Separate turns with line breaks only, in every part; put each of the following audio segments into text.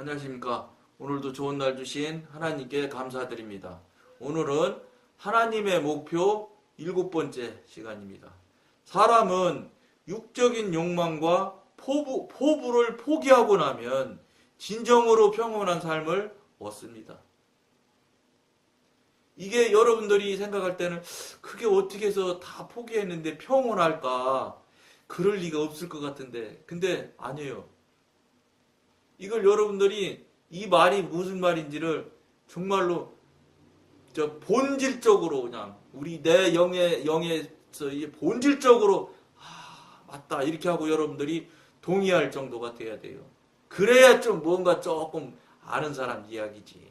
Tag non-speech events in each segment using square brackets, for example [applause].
안녕하십니까. 오늘도 좋은 날 주신 하나님께 감사드립니다. 오늘은 하나님의 목표 일곱 번째 시간입니다. 사람은 육적인 욕망과 포부, 포부를 포기하고 나면 진정으로 평온한 삶을 얻습니다. 이게 여러분들이 생각할 때는 그게 어떻게 해서 다 포기했는데 평온할까? 그럴 리가 없을 것 같은데. 근데 아니에요. 이걸 여러분들이 이 말이 무슨 말인지를 정말로 저 본질적으로 그냥 우리 내 영의 영에서 이 본질적으로 아 맞다 이렇게 하고 여러분들이 동의할 정도가 돼야 돼요. 그래야 좀 뭔가 조금 아는 사람 이야기지.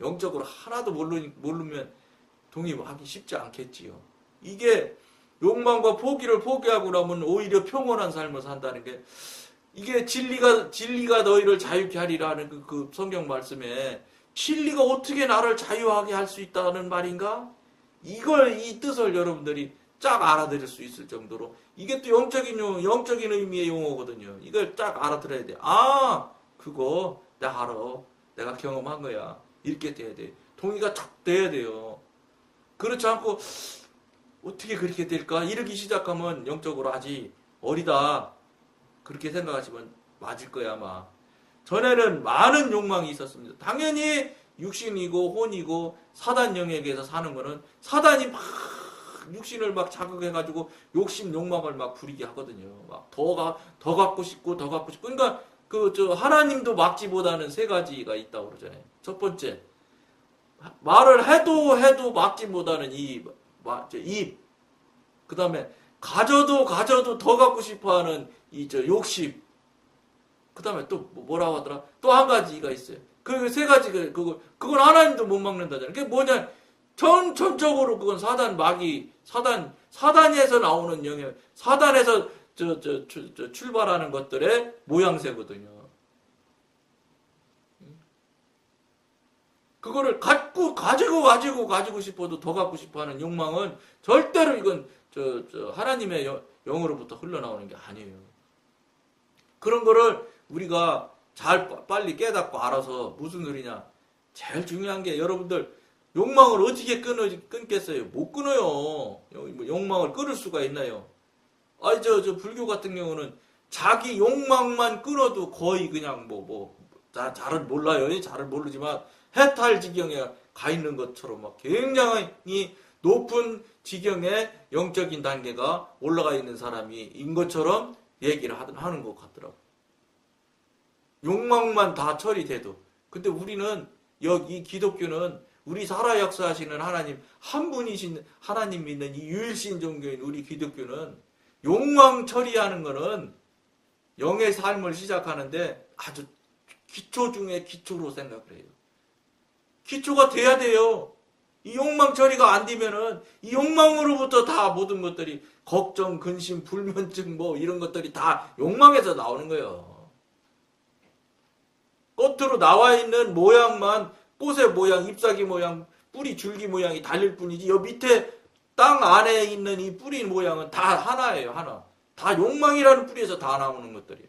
영적으로 하나도 모르, 모르면 동의하기 쉽지 않겠지요. 이게 욕망과 포기를 포기하고 나면 오히려 평온한 삶을 산다는 게 이게 진리가 진리가 너희를 자유케 하리라는 그, 그 성경 말씀에 진리가 어떻게 나를 자유하게 할 수 있다는 말인가? 이걸 이 뜻을 여러분들이 쫙 알아들을 수 있을 정도로 이게 또 영적인 용 영적인 의미의 용어거든요. 이걸 쫙 알아들어야 돼. 아 그거 나 알아. 내가 경험한 거야. 이렇게 돼야 돼. 동의가 쫙 돼야 돼요. 그렇지 않고 어떻게 그렇게 될까? 이러기 시작하면 영적으로 아직 어리다. 그렇게 생각하시면 맞을 거야 아마. 전에는 많은 욕망이 있었습니다. 당연히 육신이고 혼이고 사단 영역에서 사는 거는 사단이 막 육신을 막 자극해가지고 욕심 욕망을 막 부리게 하거든요. 막더더 더 갖고 싶고 더 갖고 싶고 그러니까 그 저 하나님도 막지보다는 세 가지가 있다고 그러잖아요. 첫 번째 말을 해도 해도 막지보다는 이 입. 그 다음에 가져도 가져도 더 갖고 싶어하는 이 저 욕심. 그 다음에 또 뭐라고 하더라? 또 한 가지가 있어요. 그 세 가지 그 그거 그건 하나님도 못 막는다잖아요. 그게 뭐냐? 전 전적으로 그건 사단 마귀 사단 사단에서 나오는 영역 사단에서 저, 저, 저, 저 출발하는 것들의 모양새거든요. 그거를 갖고 가지고 가지고 가지고 싶어도 더 갖고 싶어하는 욕망은 절대로 이건 저, 저 하나님의 영, 영으로부터 흘러나오는 게 아니에요. 그런 거를 우리가 잘 빨리 깨닫고 알아서 무슨 소리냐. 제일 중요한 게 여러분들 욕망을 어떻게 끊어, 끊겠어요? 못 끊어요. 욕망을 끊을 수가 있나요? 아니, 저, 저, 불교 같은 경우는 자기 욕망만 끊어도 거의 그냥 뭐, 뭐, 자, 잘은 몰라요. 잘은 모르지만 해탈 지경에 가 있는 것처럼 막 굉장히 높은 지경의 영적인 단계가 올라가 있는 사람이 인 것처럼 얘기를 하는 것 같더라고. 욕망만 다 처리돼도. 근데 우리는 여기 기독교는 우리 살아 역사하시는 하나님 한 분이신 하나님 믿는 이 유일신 종교인 우리 기독교는 욕망 처리하는 거는 영의 삶을 시작하는데 아주 기초 중에 기초로 생각을 해요. 기초가 돼야 돼요. 이 욕망 처리가 안 되면은 이 욕망으로부터 다 모든 것들이 걱정, 근심, 불면증 뭐 이런 것들이 다 욕망에서 나오는 거예요. 겉으로 나와 있는 모양만 꽃의 모양, 잎사귀 모양, 뿌리 줄기 모양이 달릴 뿐이지 여 밑에 땅 안에 있는 이 뿌리 모양은 다 하나예요, 하나. 다 욕망이라는 뿌리에서 다 나오는 것들이에요.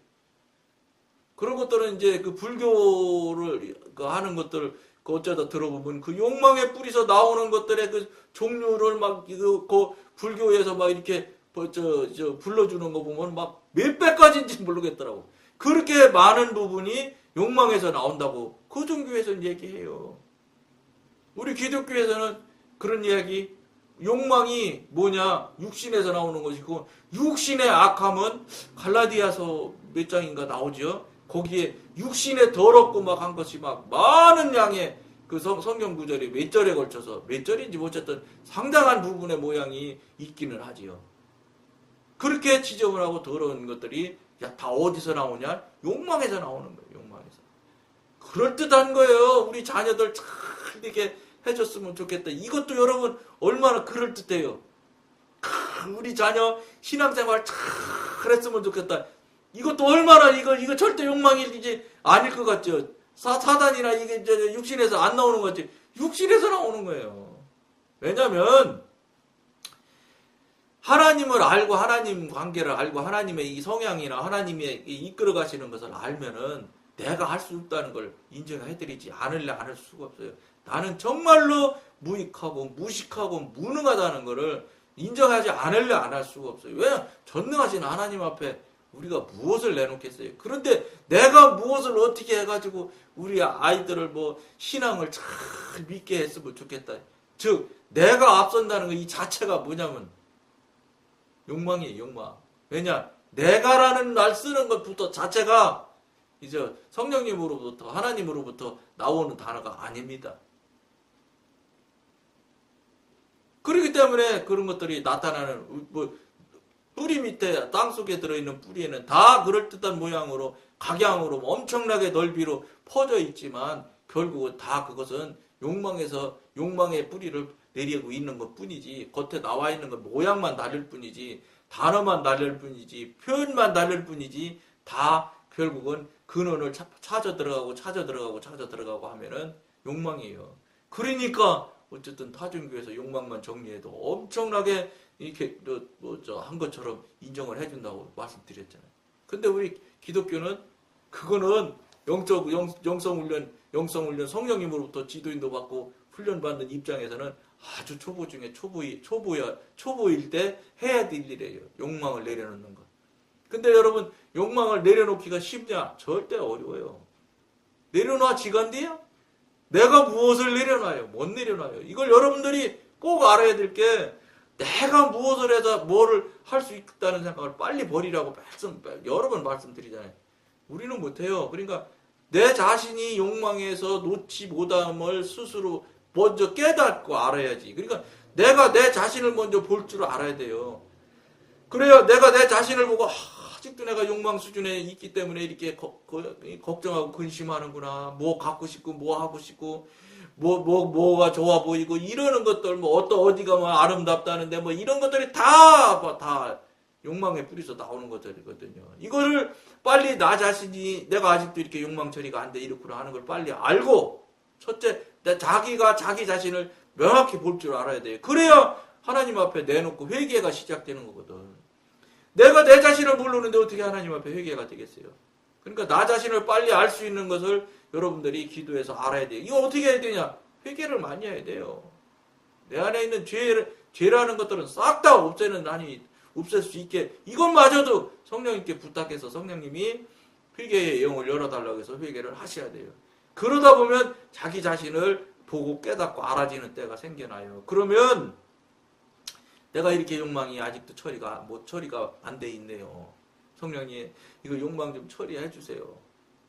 그런 것들은 이제 그 불교를 그 하는 것들 그 어쩌다 들어보면 그 욕망의 뿌리서 나오는 것들의 그 종류를 막 그, 그 불교에서 막 이렇게 뭐 저, 저 불러주는 거 보면 막 몇백 가지인지 모르겠더라고. 그렇게 많은 부분이 욕망에서 나온다고 그 종교에서는 얘기해요. 우리 기독교에서는 그런 이야기 욕망이 뭐냐 육신에서 나오는 것이고 육신의 악함은 갈라디아서 몇 장인가 나오죠. 거기에 육신에 더럽고 막 한 것이 막 많은 양의 그 성, 성경 구절이 몇 절에 걸쳐서 몇 절인지 어쨌든 상당한 부분의 모양이 있기는 하지요. 그렇게 지저분하고 더러운 것들이 야, 다 어디서 나오냐? 욕망에서 나오는 거예요. 욕망에서. 그럴듯한 거예요. 우리 자녀들 잘 이렇게 해줬으면 좋겠다. 이것도 여러분 얼마나 그럴듯해요. 우리 자녀 신앙생활 잘 했으면 좋겠다. 이것도 얼마나 이거 이거 절대 욕망이지 아닐 것 같죠. 사, 사단이나 이게 이제 육신에서 안 나오는 거지. 육신에서 나오는 거예요. 왜냐면 하나님을 알고 하나님 관계를 알고 하나님의 이 성향이나 하나님의 이끌어 가시는 것을 알면은 내가 할 수 없다는 걸 인정해드리지 않을래 않을 수가 없어요. 나는 정말로 무익하고 무식하고 무능하다는 것을 인정하지 않을래 안 할 수가 없어요. 왜? 전능하신 하나님 앞에 우리가 무엇을 내놓겠어요? 그런데 내가 무엇을 어떻게 해가지고 우리 아이들을 뭐 신앙을 잘 믿게 했으면 좋겠다. 즉 내가 앞선다는 거이 자체가 뭐냐면 욕망이에요, 욕망. 왜냐? 내가라는 말 쓰는 것부터 자체가 이제 성령님으로부터 하나님으로부터 나오는 단어가 아닙니다. 그렇기 때문에 그런 것들이 나타나는 뭐 뿌리 밑에 땅 속에 들어있는 뿌리에는 다 그럴듯한 모양으로 각양으로 엄청나게 넓이로 퍼져 있지만 결국은 다 그것은 욕망에서 욕망의 뿌리를 내리고 있는 것 뿐이지 겉에 나와 있는 건 모양만 다를 뿐이지 단어만 다를 뿐이지 표현만 다를 뿐이지 다 결국은 근원을 차- 찾아 들어가고 찾아 들어가고 찾아 들어가고 하면은 욕망이에요. 그러니까 어쨌든 타종교에서 욕망만 정리해도 엄청나게 이렇게 뭐저 한 것처럼 인정을 해준다고 말씀드렸잖아요. 근데 우리 기독교는 그거는 영적 영, 영성 훈련 영성 훈련 성령님으로부터 지도인도 받고 훈련 받는 입장에서는 아주 초보 중에 초보이 초보야 초보일 때 해야 될 일이에요. 욕망을 내려놓는 것. 근데 여러분 욕망을 내려놓기가 쉽냐? 절대 어려워요. 내려놔 지간디야? 내가 무엇을 내려놔요? 못 내려놔요. 이걸 여러분들이 꼭 알아야 될 게 내가 무엇을 해서 뭐를 할 수 있다는 생각을 빨리 버리라고 말씀 여러 번 말씀드리잖아요. 우리는 못해요. 그러니까 내 자신이 욕망에서 놓지 못함을 스스로 먼저 깨닫고 알아야지. 그러니까 내가 내 자신을 먼저 볼 줄 알아야 돼요. 그래야 내가 내 자신을 보고 아, 아직도 내가 욕망 수준에 있기 때문에 이렇게 거- 거- 걱정하고 근심하는구나. 뭐 갖고 싶고 뭐 하고 싶고 뭐 뭐 뭐, 가 좋아 보이고 이러는 것들 뭐 어떤 어디가 뭐 아름답다는데 뭐 이런 것들이 다 뭐 다 욕망의 뿌리서 나오는 것들이거든요. 이거를 빨리 나 자신이 내가 아직도 이렇게 욕망 처리가 안 돼 이렇구나 하는 걸 빨리 알고 첫째 내 자기가 자기 자신을 명확히 볼 줄 알아야 돼요. 그래야 하나님 앞에 내놓고 회개가 시작되는 거거든. 내가 내 자신을 모르는데 어떻게 하나님 앞에 회개가 되겠어요? 그러니까 나 자신을 빨리 알 수 있는 것을 여러분들이 기도해서 알아야 돼요. 이거 어떻게 해야 되냐? 회개를 많이 해야 돼요. 내 안에 있는 죄, 죄라는 것들은 싹 다 없애는 한이 없앨 수 있게 이것마저도 성령님께 부탁해서 성령님이 회개의 영을 열어달라고 해서 회개를 하셔야 돼요. 그러다 보면 자기 자신을 보고 깨닫고 알아지는 때가 생겨나요. 그러면 내가 이렇게 욕망이 아직도 처리가 뭐 처리가 안 돼 있네요. 성령님 이거 욕망 좀 처리해 주세요.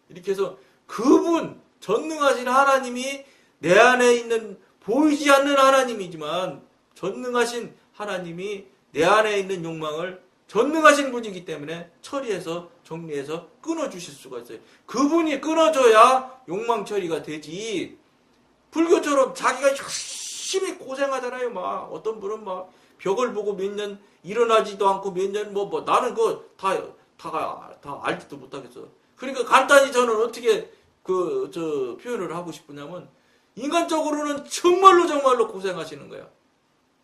이렇게 해서 그분 전능하신 하나님이 내 안에 있는 보이지 않는 하나님이지만 전능하신 하나님이 내 안에 있는 욕망을 전능하신 분이기 때문에 처리해서 정리해서 끊어 주실 수가 있어요. 그분이 끊어줘야 욕망 처리가 되지. 불교처럼 자기가 열심히 고생하잖아요. 막 어떤 분은 막 벽을 보고 몇 년 일어나지도 않고 몇 년 뭐뭐 나는 그 다다다 알지도 못하겠어. 그러니까 간단히 저는 어떻게 그 저 표현을 하고 싶으냐면 인간적으로는 정말로 정말로 고생하시는 거야.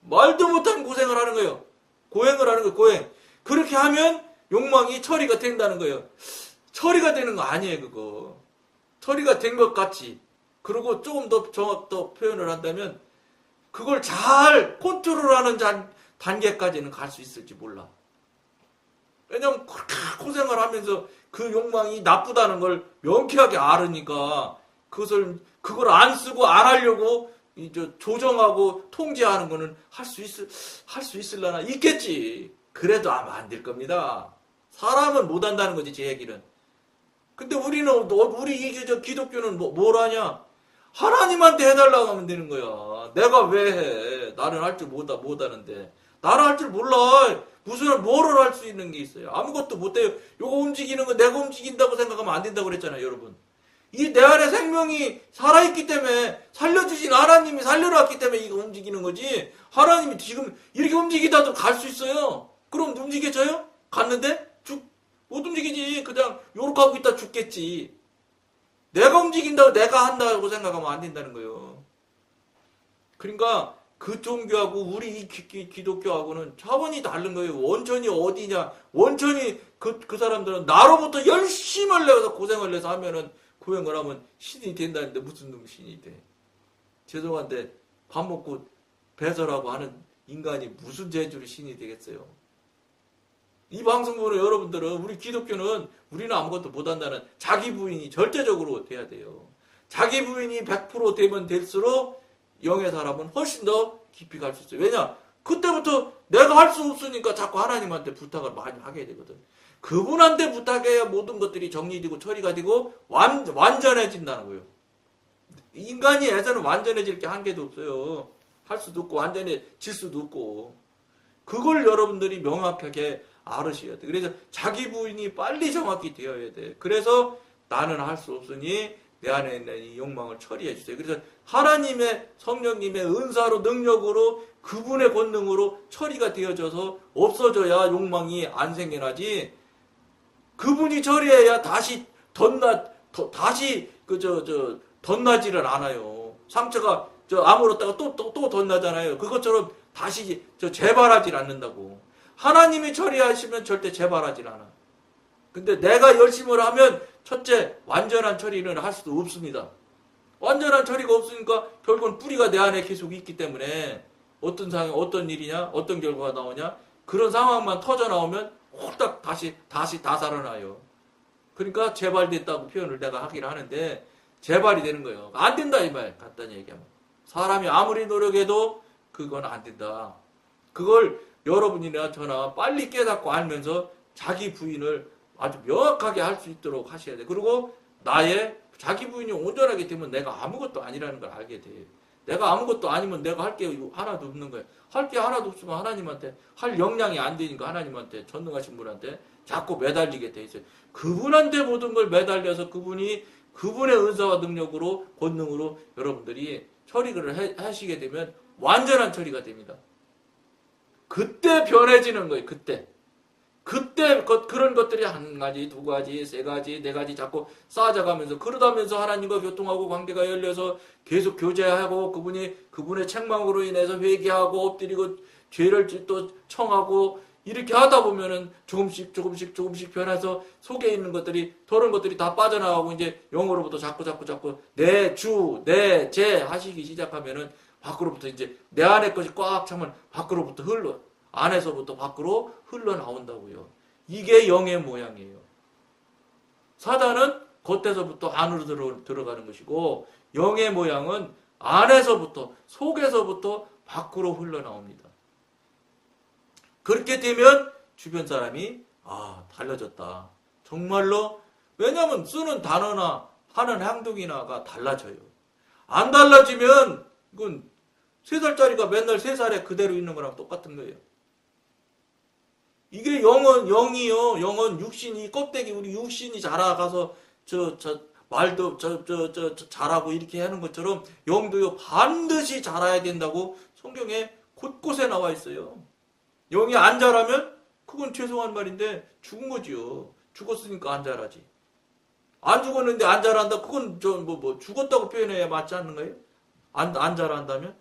말도 못한 고생을 하는 거예요. 고행을 하는 거예요. 고행. 그렇게 하면 욕망이 처리가 된다는 거예요. 처리가 되는 거 아니에요, 그거. 처리가 된 것 같이. 그리고 조금 더 정확 더 표현을 한다면 그걸 잘 컨트롤하는 잔- 단계까지는 갈 수 있을지 몰라. 왜냐면 그렇게 고생을 하면서 그 욕망이 나쁘다는 걸 명쾌하게 알으니까 그것을 그걸 안 쓰고 안 하려고 이제 조정하고 통제하는 거는 할 수 있을 할 수 있을라나 있겠지. 그래도 아마 안 될 겁니다. 사람은 못 한다는 거지 제 얘기는. 근데 우리는 너- 우리 저 기독교는 뭐, 뭘 하냐? 하나님한테 해달라고 하면 되는 거야. 내가 왜 해? 나는 할 줄 못하, 못하는데. 나는 할 줄 몰라. 무슨, 뭐를 할 수 있는 게 있어요? 아무것도 못해요. 요거 움직이는 거 내가 움직인다고 생각하면 안 된다고 그랬잖아요, 여러분. 이 내 안에 생명이 살아있기 때문에, 살려주신 하나님이 살려놨기 때문에 이거 움직이는 거지. 하나님이 지금 이렇게 움직이다도 갈 수 있어요. 그럼 움직여져요? 갔는데? 죽, 못 움직이지. 그냥 요렇게 하고 있다 죽겠지. 내가 움직인다고 내가 한다고 생각하면 안 된다는 거예요. 그러니까 그 종교하고 우리 이 기, 독교하고는 차원이 다른 거예요. 원천이 어디냐? 원천이 그, 그 사람들은 나로부터 열심을 내서 고생을 내서 하면은 고행을 하면 신이 된다는데 무슨 놈 신이 돼. 죄송한데 밥 먹고 배설하고 하는 인간이 무슨 재주로 신이 되겠어요. 이 방송 보는 여러분들은 우리 기독교는 우리는 아무것도 못한다는 자기 부인이 절대적으로 돼야 돼요. 자기 부인이 100% 되면 될수록 영의 사람은 훨씬 더 깊이 갈 수 있어요. 왜냐? 그때부터 내가 할 수 없으니까 자꾸 하나님한테 부탁을 많이 하게 되거든. 그분한테 부탁해야 모든 것들이 정리되고 처리가 되고 완, 완전해진다는 거예요. 인간이 해서는 완전해질 게 한 개도 없어요. 할 수도 없고 완전해질 수도 없고 그걸 여러분들이 명확하게 알으셔야 돼. 그래서 자기 부인이 빨리 정확히 되어야 돼. 그래서 나는 할 수 없으니 내 안에 있는 이 욕망을 처리해 주세요. 그래서 하나님의 성령님의 은사로 능력으로 그분의 권능으로 처리가 되어져서 없어져야 욕망이 안 생겨나지. 그분이 처리해야 다시 덧나 더- 다시 그저저 덧나지를 않아요. 상처가 저 아물었다가 또또또 덧나잖아요. 그것처럼 다시 저 재발하질 않는다고. 하나님이 처리하시면 절대 재발하질 않아. 근데 내가 열심을 하면 첫째 완전한 처리는 할 수도 없습니다. 완전한 처리가 없으니까 결국은 뿌리가 내 안에 계속 있기 때문에 어떤 상황, 어떤 일이냐, 어떤 결과가 나오냐 그런 상황만 터져 나오면 홀딱 다시 다시 다 살아나요. 그러니까 재발됐다고 표현을 내가 하기를 하는데 재발이 되는 거예요. 안 된다 이 말 간단히 얘기하면 사람이 아무리 노력해도 그건 안 된다. 그걸 여러분이나 저나 빨리 깨닫고 알면서 자기 부인을 아주 명확하게 할 수 있도록 하셔야 돼. 그리고 나의 자기 부인이 온전하게 되면 내가 아무것도 아니라는 걸 알게 돼. 내가 아무것도 아니면 내가 할 게 하나도 없는 거야. 할 게 하나도 없으면 하나님한테 할 역량이 안 되니까 하나님한테 전능하신 분한테 자꾸 매달리게 돼 있어요. 그분한테 모든 걸 매달려서 그분이 그분의 은사와 능력으로 권능으로 여러분들이 처리를 해- 하시게 되면 완전한 처리가 됩니다. 그때 변해지는 거예요. 그때. 그때 그- 그런 것들이 한 가지, 두 가지, 세 가지, 네 가지 자꾸 쌓아져가면서 그러다면서 하나님과 교통하고 관계가 열려서 계속 교제하고 그분이 그분의 책망으로 인해서 회개하고 엎드리고 죄를 또 청하고 이렇게 하다 보면은 조금씩 조금씩 조금씩 변해서 속에 있는 것들이 더러운 것들이 다 빠져나가고 이제 영어로부터 자꾸 자꾸 자꾸 내 주, 내 제 하시기 시작하면은 밖으로부터 이제 내 안에 것이 꽉 차면 밖으로부터 흘러 안에서부터 밖으로 흘러나온다고요. 이게 영의 모양이에요. 사단은 겉에서부터 안으로 들어, 들어가는 것이고 영의 모양은 안에서부터 속에서부터 밖으로 흘러나옵니다. 그렇게 되면 주변 사람이 아 달라졌다. 정말로 왜냐하면 쓰는 단어나 하는 행동이나가 달라져요. 안 달라지면 이건 세 살짜리가 맨날 세 살에 그대로 있는 거랑 똑같은 거예요. 이게 영은 영이요. 영은 육신이 껍데기 우리 육신이 자라가서 저 저 말도 저 저 저 자라고 이렇게 하는 것처럼 영도요 반드시 자라야 된다고 성경에 곳곳에 나와 있어요. 영이 안 자라면 그건 죄송한 말인데 죽은 거지요. 죽었으니까 안 자라지. 안 죽었는데 안 자란다. 그건 저뭐뭐 죽었다고 표현해야 맞지 않는 거예요? 안 안 자란다면?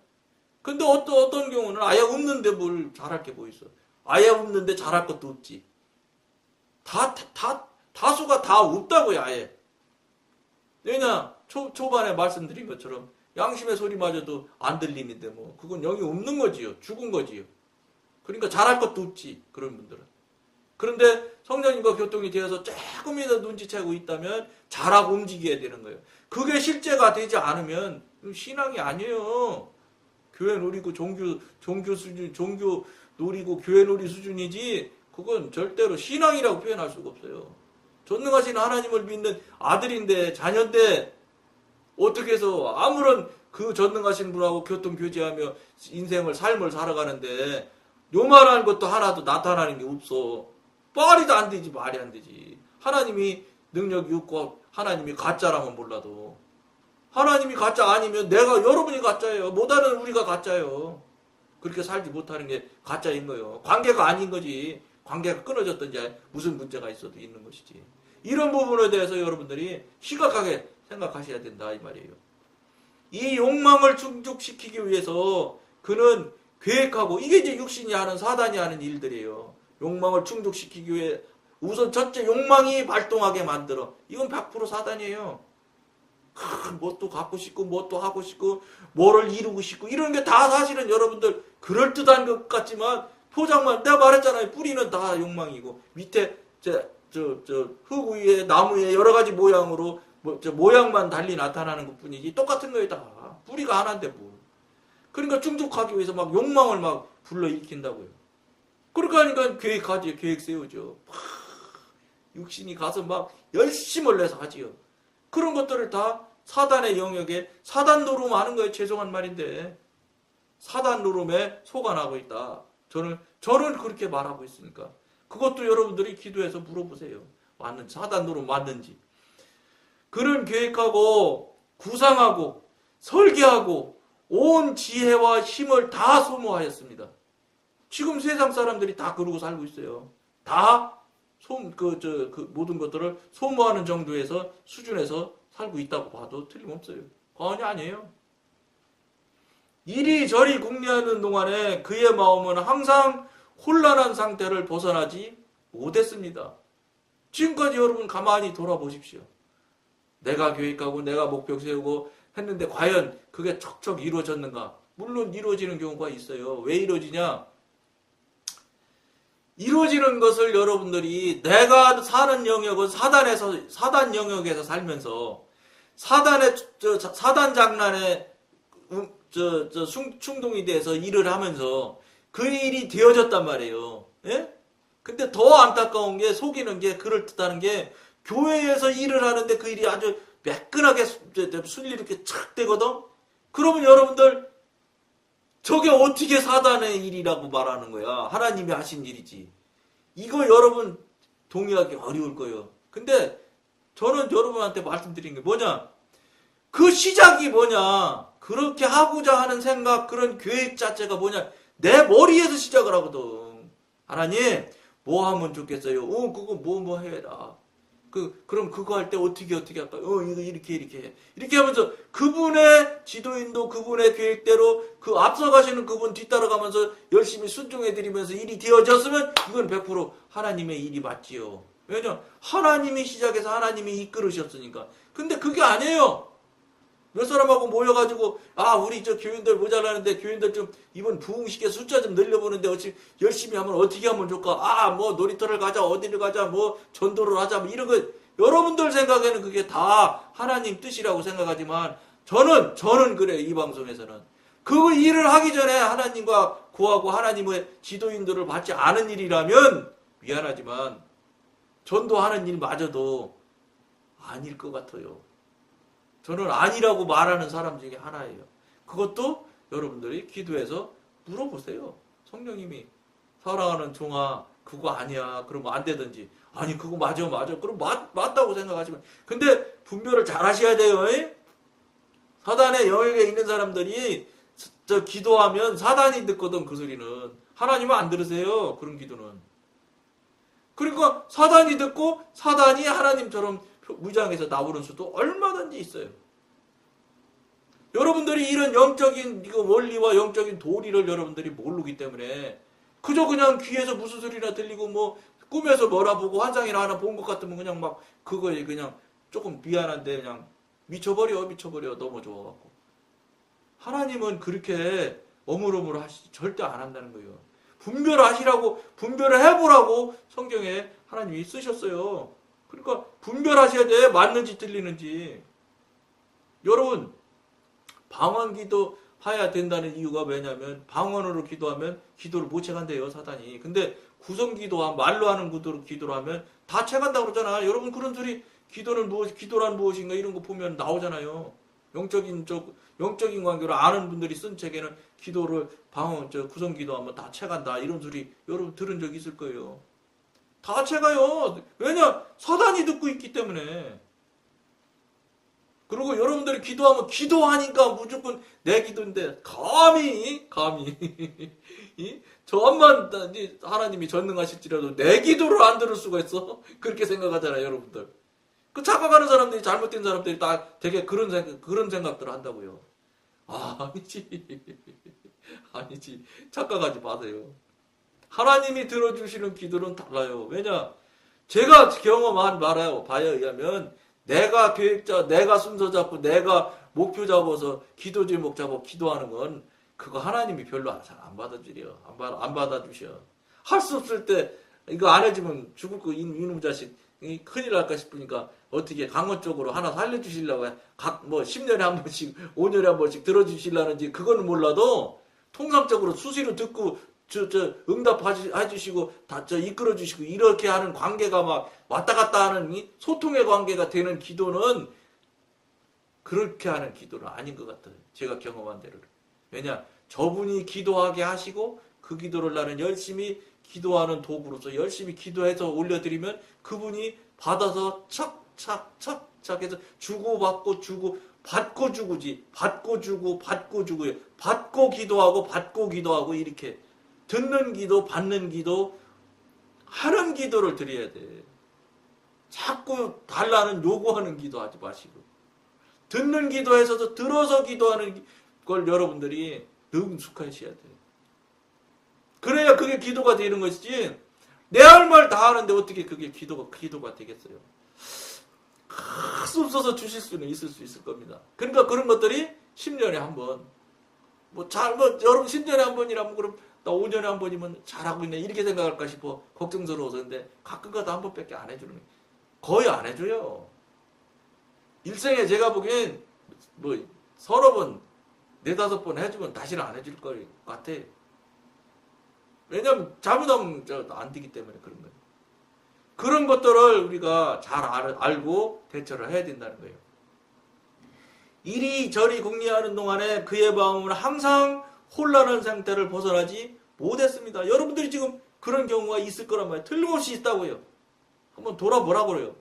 근데 어떤 어떤 경우는 아예 없는데 뭘 잘할 게 뭐 있어? 아예 없는데 잘할 것도 없지. 다, 다, 다수가 다 없다고요, 아예. 왜냐, 초, 초반에 말씀드린 것처럼 양심의 소리마저도 안 들리는데 뭐, 그건 영이 없는 거지요. 죽은 거지요. 그러니까 잘할 것도 없지, 그런 분들은. 그런데 성령님과 교통이 되어서 조금이라도 눈치채고 있다면 잘하고 움직여야 되는 거예요. 그게 실제가 되지 않으면 신앙이 아니에요. 교회 누리고 종교, 종교 수준, 종교 누리고 교회 누리 수준이지 그건 절대로 신앙이라고 표현할 수가 없어요. 전능하신 하나님을 믿는 아들인데 자녀인데 어떻게 해서 아무런 그 전능하신 분하고 교통 교제하며 인생을 삶을 살아가는데 요만한 것도 하나도 나타나는 게 없어. 말이도 안 되지 말이 안 되지. 하나님이 능력이 없고 하나님이 가짜라면 몰라도 하나님이 가짜 아니면 내가 여러분이 가짜예요. 못하는 우리가 가짜예요. 그렇게 살지 못하는 게 가짜인 거예요. 관계가 아닌 거지. 관계가 끊어졌든지 무슨 문제가 있어도 있는 것이지. 이런 부분에 대해서 여러분들이 심각하게 생각하셔야 된다 이 말이에요. 이 욕망을 충족시키기 위해서 그는 계획하고 이게 이제 육신이 하는 사단이 하는 일들이에요. 욕망을 충족시키기 위해 우선 첫째 욕망이 발동하게 만들어. 이건 100% 사단이에요. 뭣도 갖고 싶고 뭣도 하고 싶고 뭐를 이루고 싶고 이런 게 다 사실은 여러분들 그럴듯한 것 같지만 포장만 내가 말했잖아요. 뿌리는 다 욕망이고 밑에 저저저 흙 위에 나무 위에 여러 가지 모양으로 뭐, 저 모양만 달리 나타나는 것뿐이지 똑같은 거에 다 뿌리가 하나인데 뭐. 그러니까 충족하기 위해서 막 욕망을 막 불러일으킨다고요. 그러니까 하니까 계획하지 계획 세우죠. 막 육신이 가서 막 열심을 내서 하지요. 그런 것들을 다 사단의 영역에 사단 노름 하는 거예요. 죄송한 말인데 사단 노름에 속아나고 있다. 저는 저는 그렇게 말하고 있으니까 그것도 여러분들이 기도해서 물어보세요. 맞는지 사단 노름 맞는지 그런 계획하고 구상하고 설계하고 온 지혜와 힘을 다 소모하였습니다. 지금 세상 사람들이 다 그러고 살고 있어요. 다 소, 그, 모든 것들을 소모하는 정도에서 수준에서 살고 있다고 봐도 틀림없어요. 과언이 아니에요. 이리 저리 궁리하는 동안에 그의 마음은 항상 혼란한 상태를 벗어나지 못했습니다. 지금까지 여러분 가만히 돌아보십시오. 내가 계획하고 내가 목표 세우고 했는데 과연 그게 척척 이루어졌는가? 물론 이루어지는 경우가 있어요. 왜 이루어지냐? 이루어지는 것을 여러분들이 내가 사는 영역은 사단에서 사단 영역에서 살면서 사단의 저, 사단 장난에 음, 저, 저 충동이 돼서 일을 하면서 그 일이 되어졌단 말이에요. 예? 근데 더 안타까운 게 속이는 게 그럴 듯하는 게 교회에서 일을 하는데 그 일이 아주 매끈하게 순리 이렇게 착 되거든. 그러면 여러분들 저게 어떻게 사단의 일이라고 말하는 거야? 하나님이 하신 일이지. 이거 여러분 동의하기 어려울 거예요. 근데 저는 여러분한테 말씀드린 게 뭐냐? 그 시작이 뭐냐? 그렇게 하고자 하는 생각, 그런 계획 자체가 뭐냐? 내 머리에서 시작을 하거든. 하나님, 뭐 하면 좋겠어요? 어, 그거 뭐, 뭐 해라. 그, 그럼 그거 할 때 어떻게 어떻게 할까요? 어, 이거 이렇게 이렇게 해. 이렇게 하면서 그분의 지도인도 그분의 계획대로 그 앞서가시는 그분 뒤따라가면서 열심히 순종해드리면서 일이 되어졌으면 이건 100% 하나님의 일이 맞지요. 왜냐? 하나님이 시작해서 하나님이 이끌으셨으니까. 근데 그게 아니에요. 몇 사람하고 모여가지고 아 우리 저 교인들 모자라는데 교인들 좀 이번 부흥식에 숫자 좀 늘려보는데 어찌 열심히 하면 어떻게 하면 좋을까? 아 뭐 놀이터를 가자 어디를 가자 뭐 전도를 하자 뭐 이런 거. 여러분들 생각에는 그게 다 하나님 뜻이라고 생각하지만 저는 저는 그래 이 방송에서는. 그 일을 하기 전에 하나님과 구하고 하나님의 지도인들을 받지 않은 일이라면 미안하지만 전도하는 일마저도 아닐 것 같아요. 저는 아니라고 말하는 사람 중에 하나예요. 그것도 여러분들이 기도해서 물어보세요. 성령님이 사랑하는 종아 그거 아니야. 그러면 안 되든지 아니 그거 맞아 맞아. 그럼 맞, 맞다고 생각하시면 근데 분별을 잘 하셔야 돼요. 에? 사단의 영역에 있는 사람들이 저 기도하면 사단이 듣거든 그 소리는 하나님은 안 들으세요. 그런 기도는 그러니까 사단이 듣고 사단이 하나님처럼 무장에서 나오는 수도 얼마든지 있어요. 여러분들이 이런 영적인 원리와 영적인 도리를 여러분들이 모르기 때문에 그저 그냥 귀에서 무슨 소리나 들리고 뭐 꿈에서 뭐라 보고 환상이나 하나 본 것 같으면 그냥 막 그거에 그냥 조금 미안한데 그냥 미쳐버려 미쳐버려 너무 좋아갖고 하나님은 그렇게 어물어물 하시 절대 안 한다는 거예요. 분별하시라고 분별을 해보라고 성경에 하나님이 쓰셨어요. 그러니까 분별하셔야 돼. 맞는지 틀리는지. 여러분 방언 기도 해야 된다는 이유가 왜냐면 방언으로 기도하면 기도를 못 채간대요 사단이. 근데 구성 기도와 말로 하는 기도로 기도를 하면 다 채간다 그러잖아. 여러분 그런 소리 기도는 무엇 기도란 무엇인가 이런 거 보면 나오잖아요. 영적인 저 영적인 관계로 아는 분들이 쓴 책에는 기도를 방언 저 구성 기도하면 다 채간다 이런 소리 여러분 들은 적 있을 거예요. 다 채가요. 왜냐? 사단이 듣고 있기 때문에. 그리고 여러분들이 기도하면 기도하니까 무조건 내 기도인데 감히 감히. [laughs] 저만 하나님이 전능하실지라도 내 기도를 안 들을 수가 있어? [laughs] 그렇게 생각하잖아요 여러분들. 그 착각하는 사람들이 잘못된 사람들이 다 되게 그런 생각 그런 생각들을 한다고요. 아, 아니지. [laughs] 아니지. 착각하지 마세요 하나님이 들어주시는 기도는 달라요. 왜냐? 제가 경험한 바에 바에 의하면 내가 계획자, 내가 순서 잡고 내가 목표 잡아서 기도 제목 잡고 기도하는 건 그거 하나님이 별로 잘 안 받아주려. 안, 받, 안 받아주셔. 할 수 없을 때 이거 안 해주면 죽을 거 이- 이놈 자식 이 큰일 날까 싶으니까 어떻게 강원 쪽으로 하나 살려주시려고 각 뭐 10년에 한 번씩 5년에 한 번씩 들어주시려는지 그거는 몰라도 통상적으로 수시로 듣고 저, 저, 응답해주시고, 다, 저, 이끌어주시고, 이렇게 하는 관계가 막 왔다 갔다 하는 이 소통의 관계가 되는 기도는 그렇게 하는 기도는 아닌 것 같아요. 제가 경험한 대로. 왜냐, 저분이 기도하게 하시고, 그 기도를 나는 열심히 기도하는 도구로서 열심히 기도해서 올려드리면 그분이 받아서 척, 착, 척, 착 해서 주고받고 주고, 받고 주고지. 받고 주고, 받고 주고요. 받고 기도하고, 받고 기도하고, 이렇게. 듣는 기도, 받는 기도, 하는 기도를 드려야 돼. 자꾸 달라는 요구하는 기도 하지 마시고. 듣는 기도에서도 들어서 기도하는 걸 여러분들이 능숙하셔야 돼. 그래야 그게 기도가 되는 것이지. 내 할 말 다 하는데 어떻게 그게 기도가, 기도가 되겠어요. 수 없어서 주실 수는 있을 수 있을 겁니다. 그러니까 그런 것들이 10년에 한 번. 뭐 잘, 뭐, 여러분 10년에 한 번이라면 그럼 나 5년에 한 번이면 잘하고 있네. 이렇게 생각할까 싶어. 걱정스러워서. 근데 가끔가다 한 번밖에 안 해주는 거예요. 거의 안 해줘요. 일생에 제가 보기엔 뭐 서너 번, 네다섯 번 해주면 다시는 안 해줄 것 같아. 왜냐면 잘못하면 저안 되기 때문에 그런 거예요. 그런 것들을 우리가 잘 알, 알고 대처를 해야 된다는 거예요. 이리저리 궁리하는 동안에 그의 마음은 항상 혼란한 상태를 벗어나지 못했습니다. 여러분들이 지금 그런 경우가 있을 거란 말이에요. 틀림없이 있다고요. 한번 돌아보라고 그래요.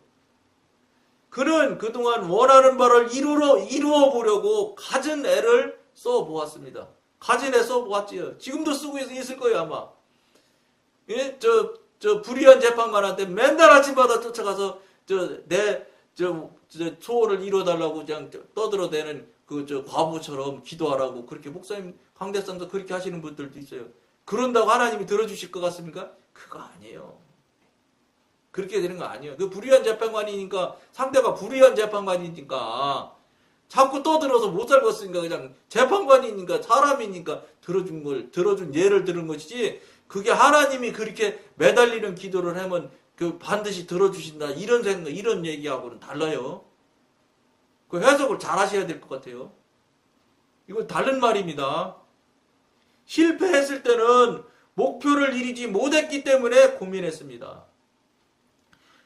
그는 그동안 원하는 바를 이루어, 이루어 보려고 갖은 애를 써 보았습니다. 가진 애 써 보았지요. 지금도 쓰고 있- 있을 거예요, 아마. 예? 저, 저, 불의한 재판관한테 맨날 아침마다 쫓아가서, 저, 내, 저, 저 소원을 이뤄달라고 그냥 저 떠들어대는 그, 저, 과부처럼 기도하라고 그렇게 목사님, 강대상도 그렇게 하시는 분들도 있어요. 그런다고 하나님이 들어주실 것 같습니까? 그거 아니에요. 그렇게 되는 거 아니에요. 그 불의한 재판관이니까 상대가 불의한 재판관이니까 자꾸 떠들어서 못 살겠으니까 그냥 재판관이니까 사람이니까 들어준 걸 들어준 예를 들은 것이지 그게 하나님이 그렇게 매달리는 기도를 하면 그 반드시 들어주신다 이런 생각 이런 얘기하고는 달라요. 그 해석을 잘 하셔야 될 것 같아요. 이거 다른 말입니다. 실패했을 때는 목표를 이루지 못했기 때문에 고민했습니다.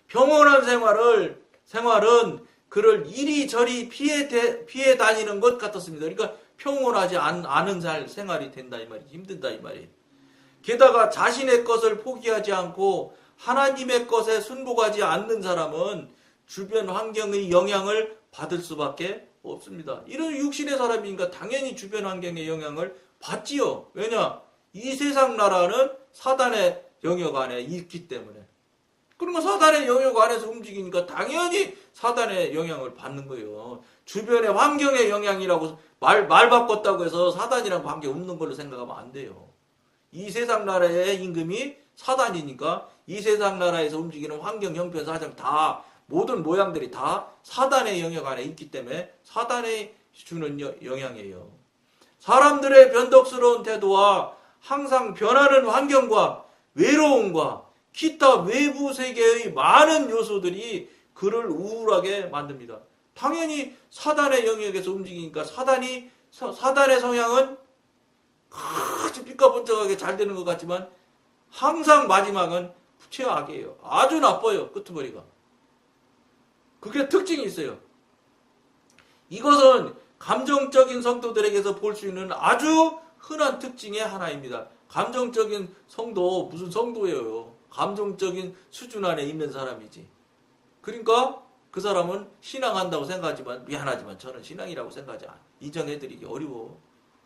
평온한 생활을 생활은 그를 이리저리 피해 대- 피해 다니는 것 같았습니다. 그러니까 평온하지 않, 않은 살 생활이 된다 이 말이 힘든다 이 말이. 게다가 자신의 것을 포기하지 않고 하나님의 것에 순복하지 않는 사람은 주변 환경의 영향을 받을 수밖에 없습니다. 이런 육신의 사람이니까 당연히 주변 환경의 영향을 받지요. 왜냐? 이 세상 나라는 사단의 영역 안에 있기 때문에. 그러면 사단의 영역 안에서 움직이니까 당연히 사단의 영향을 받는 거예요. 주변의 환경의 영향이라고 말, 말 바꿨다고 해서 사단이랑 관계 없는 걸로 생각하면 안 돼요. 이 세상 나라의 임금이 사단이니까 이 세상 나라에서 움직이는 환경, 형편, 사정 다 모든 모양들이 다 사단의 영역 안에 있기 때문에 사단에 주는 여- 영향이에요. 사람들의 변덕스러운 태도와 항상 변하는 환경과 외로움과 기타 외부 세계의 많은 요소들이 그를 우울하게 만듭니다. 당연히 사단의 영역에서 움직이니까 사단이 사- 사단의 성향은 아주 삐까번쩍하게 잘 되는 것 같지만 항상 마지막은 최악이에요. 아주 나빠요. 끄트머리가. 그게 특징이 있어요. 이것은 감정적인 성도들에게서 볼 수 있는 아주 흔한 특징의 하나입니다. 감정적인 성도 무슨 성도예요? 감정적인 수준 안에 있는 사람이지. 그러니까 그 사람은 신앙한다고 생각하지만 미안하지만 저는 신앙이라고 생각하지 않아. 인정해드리기 어려워.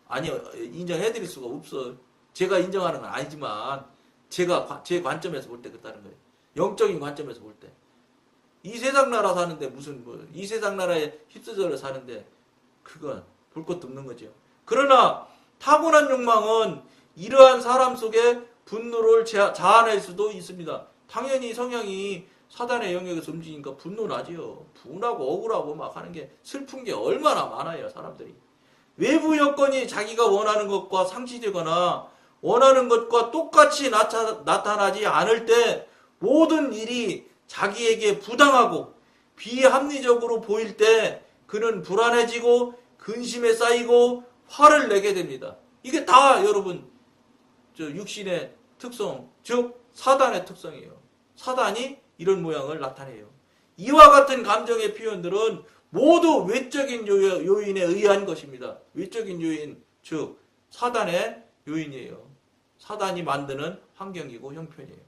아니요 인정해드릴 수가 없어. 제가 인정하는 건 아니지만 제가 관- 제 관점에서 볼 때 그렇다는 거예요. 영적인 관점에서 볼 때. 이 세상 나라 사는데 무슨 뭐 이 세상 나라에 휩쓸려 사는데 그건 볼 것도 없는 거죠. 그러나 타고난 욕망은 이러한 사람 속에 분노를 자- 자아낼 수도 있습니다. 당연히 성향이 사단의 영역에서 움직이니까 분노나지요. 분하고 억울하고 막 하는 게 슬픈 게 얼마나 많아요, 사람들이. 외부 여건이 자기가 원하는 것과 상치되거나 원하는 것과 똑같이 나타, 나타나지 않을 때 모든 일이 자기에게 부당하고 비합리적으로 보일 때 그는 불안해지고 근심에 쌓이고 화를 내게 됩니다. 이게 다 여러분 저 육신의 특성, 즉 사단의 특성이에요. 사단이 이런 모양을 나타내요. 이와 같은 감정의 표현들은 모두 외적인 요- 요인에 의한 것입니다. 외적인 요인, 즉 사단의 요인이에요. 사단이 만드는 환경이고 형편이에요.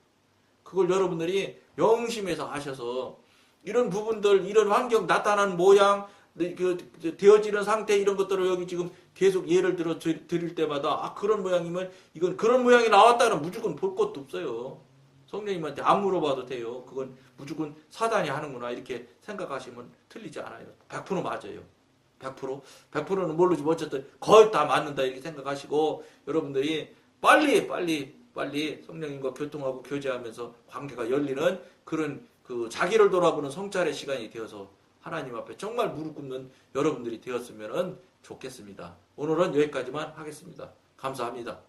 그걸 여러분들이 명심해서 아셔서 이런 부분들, 이런 환경 나타나는 모양, 그 되어지는 상태 이런 것들을 여기 지금 계속 예를 들어 드- 드릴 때마다 아 그런 모양이면 이건 그런 모양이 나왔다는 무조건 볼 것도 없어요. 성령님한테 안 물어봐도 돼요. 그건 무조건 사단이 하는구나 이렇게 생각하시면 틀리지 않아요. 100% 맞아요. 100%? 100%는 모르지 뭐 어쨌든 거의 다 맞는다 이렇게 생각하시고 여러분들이 빨리 빨리 빨리 성령님과 교통하고 교제하면서 관계가 열리는 그런 그 자기를 돌아보는 성찰의 시간이 되어서 하나님 앞에 정말 무릎 꿇는 여러분들이 되었으면 좋겠습니다. 오늘은 여기까지만 하겠습니다. 감사합니다.